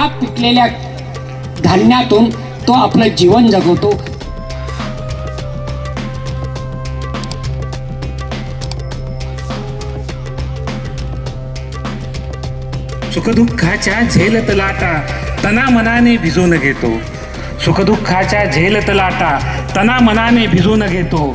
त्या पिकलेल्या धान्यातून तो आपलं जीवन जगवतो. सुखदुःखाच्या झेलत लाटा तना मनाने भिजून घेतो. सुखदुःखाच्या झेलत लाटा तना मनाने भिजून घेतो.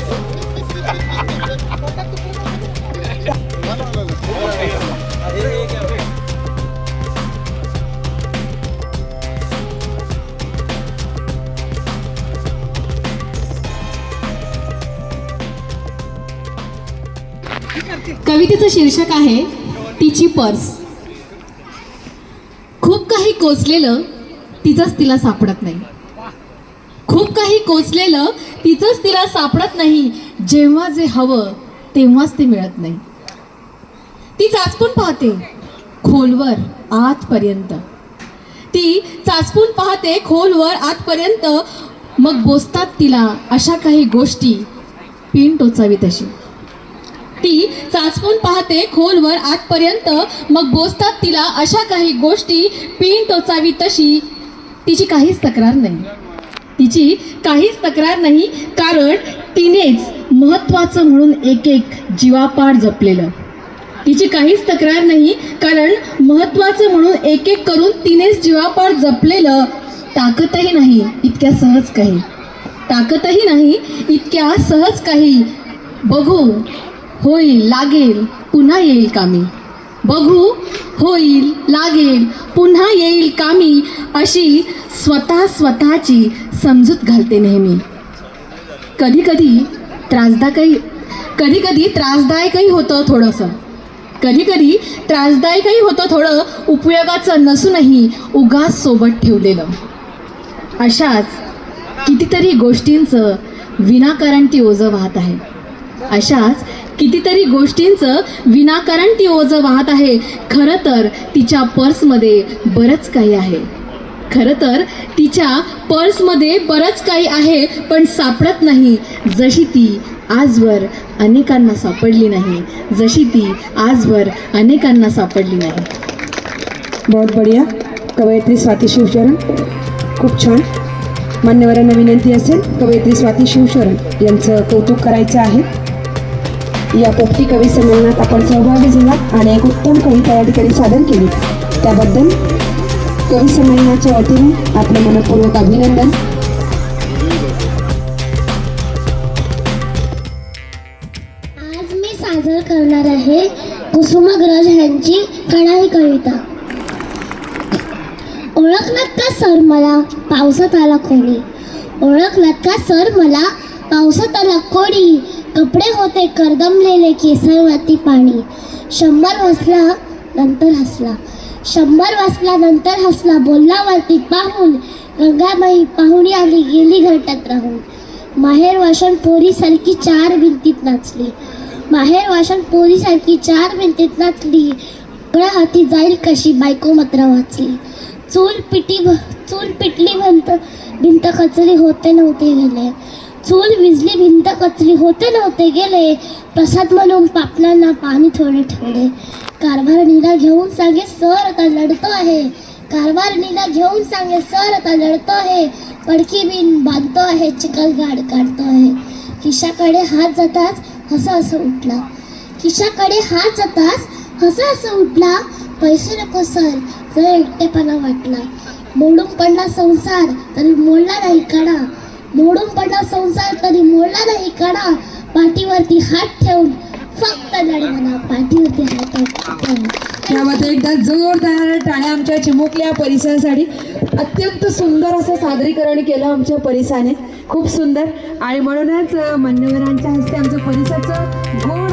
कवितेचं शीर्षक आहे तिची पर्स. खूप काही कोचलेलं तिचंच तिला सापडत नाही. खूप काही कोचलेलं तिचंच तिला सापडत नाही. जेव्हा जे हवं तेव्हाच ते मिळत नाही. ती चाचपून पाहते खोलवर आतपर्यंत. ती चाचपून पाहते खोलवर आतपर्यंत. मग बोसतात तिला अशा काही गोष्टी पिन टोचावी तशी. ती चाचपून पाहते खोलवर आतपर्यंत. मग बोचतात तिला अशा काही गोष्टी पिन टोचावी तशी. तिची काहीच तक्रार नाही. तिची काहीच तक्रार नाही कारण तिनेच महत्त्वाचं म्हणून एक एक जीवापाड जपलेलं. तिची काहीच तक्रार नाही कारण महत्त्वाचं म्हणून एक एक करून तिनेच जीवापाड जपलेलं. ताकदही नाही इतक्या सहज काही. ताकदही नाही इतक्या सहज काही. बघू. होईल लागेल पुन्हा येईल कामी बघू होईल लागेल पुन्हा येईल कामी अशी स्वतः स्वतःची समजूत घालते नेहमी. कधी कधी त्रासदायकही कधी कधी त्रासदायकही होतं थोडंसं. कधी कधी त्रासदायकही होतं थोडं उपयोगाचं नसूनही उगाच सोबत ठेवलेलं. अशाच कितीतरी गोष्टींचं विनाकारण ती ओझं वाहत आहे. अशाच कितीतरी गोष्टींचं विनाकारण ती ओझं वाहत आहे. खरं तर तिच्या पर्समध्ये बरंच काही आहे. खरं तर तिच्या पर्समध्ये बरंच काही आहे पण सापडत नाही. जशी ती आजवर अनेकांना सापडली नाही. जशी ती आजवर अनेकांना सापडली नाही. बहुत बढिया. कवयित्री स्वाती शिवचरण खूप छान. मान्यवरांना विनंती असेल कवयित्री स्वाती शिवचरण यांचं कौतुक करायचं आहे. या पोपटी कवी संमेलनात आपण सहभागी झालात आणि एक उत्तम कविता या ठिकाणी सादर केली. त्याबद्दल कवी संमेलनाच्या वतीने आपलं मनपूर्वक अभिनंदन. आज मी सादर करणार आहे कुसुमाग्रज यांची कणाई कविता. ओळखलात का सर मला? पावसात आला कोणी. ओळखलात का सर मला? पावसात आला कोणी? कपडे होते करदमलेले केसरवरती पाणी. शंभर वाचला नंतर हसला. शंभर वाजला नंतर हसला. बोलल्यावरती पाहून गंगाबाई पाहुणी आली गेली घरट्यात राहून. माहेर वाशन पोरीसारखी चार भिंतीत नाचली. माहेर वाशन पोरीसारखी चार भिंतीत नाचली. सगळ्या हाती जाईल कशी बायको मात्र वाचली. चूल पिटी भ- चूल पिटली भिंत भिंत कचरी होते नव्हते गेले चूल विजली भिंत कचली होते नव्हते गेले. प्रसाद म्हणून पापलांना पाणी थोडे ठेवले. कारभारणीला घेऊन सांगे सर आता लढतो आहे. कारभारणीला घेऊन सांगे सर आता लढतो आहे. पडकी बिन बांधतो आहे चिखल गाड काढतो आहे. खिशाकडे हात जाताच हसं असं उठला. खिशाकडे हात जाताच हसं असं उठला. पैसे नको सर. जर एकटेपणा वाटला. मोडून पडला संसार. तरी मोडला नाही कडा मोडून पडला संसार तरी मोडला नाही कडा पाठीवरती हात ठेवून फक्त लढ म्हणा. पाठीवरती हात ठेवून. त्यामध्ये एकदा जोरदार टाळ्या आमच्या चिमुकल्या परिसरासाठी अत्यंत सुंदर असं सादरीकरण केलं आमच्या परिसाने. खूप सुंदर. आणि म्हणूनच मान्यवरांच्या हस्ते आमच्या परिसरचं गोड